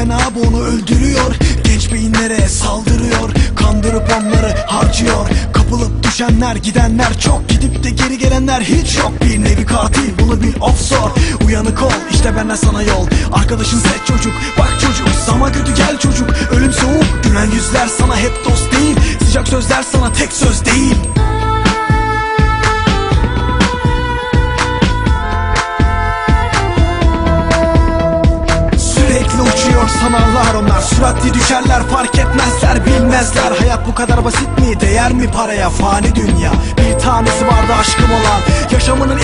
fena bu onu öldürüyor. Genç beyinlere saldırıyor Kandırıp onları harcıyor. Kapılıp düşenler gidenler çok Gidip de geri gelenler hiç yok. Bir nevi katil bunu bil of Uyanık ol işte benden sana yol. Arkadaşın set çocuk bak çocuk. Sama kötü gel çocuk. Ölüm soğuk Gülen yüzler sana hep dost değil. Sıcak sözler sana tek söz değil. Sanarlar onlar Süratli düşerler fark etmezler bilmezler. Hayat bu kadar basit mi değer mi paraya? Fani dünya Bir tanesi vardı aşkım olan. Yaşamının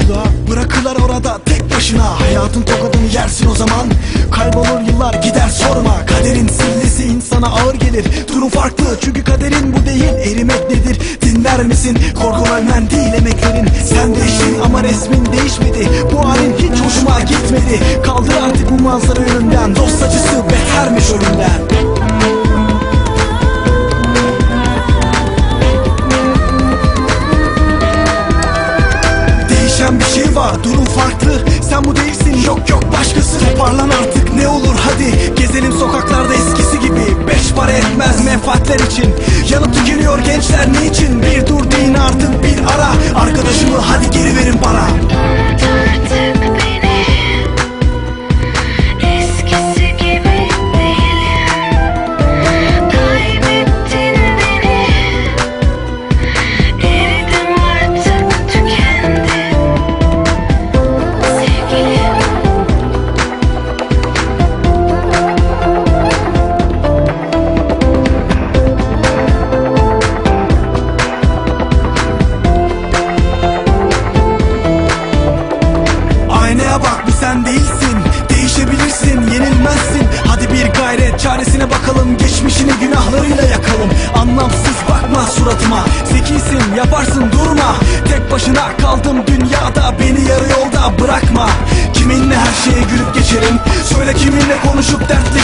boşluğa Bırakırlar orada tek başına. Hayatın tokadını yersin o zaman. Kaybolur yıllar gider sorma. Kaderin sillesi insana ağır gelir. Durum farklı çünkü kaderin bu değil Erimek nedir? Dinler misin? Korkun ölmen değil emeklerin. Sen değiştin ama resmin değişmedi. Bu halin hiç hoşuma gitmedi. Kaldır artık bu manzara önünden Dost acısı betermiş ölümden bakma suratıma. Zekisin yaparsın durma. Tek başına kaldım dünyada Beni yarı yolda bırakma. Kiminle her şeye gülüp geçerim? Söyle kiminle konuşup dertleşirim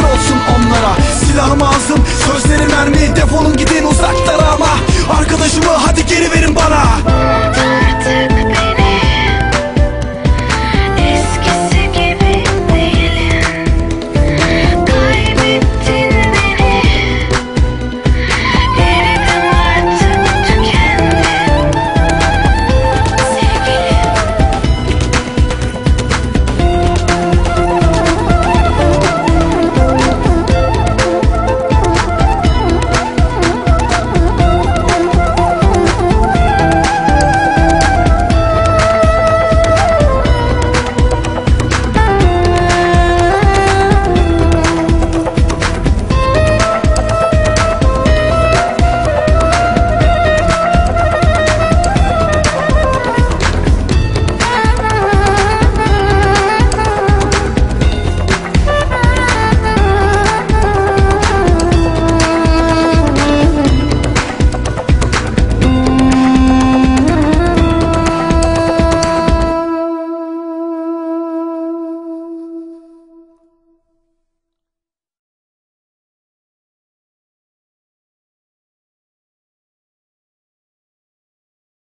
küfür olsun onlara. Silahım ağzım sözleri mermi. Defolun gidin uzaklara ama. Arkadaşımı hadi geri verin bana.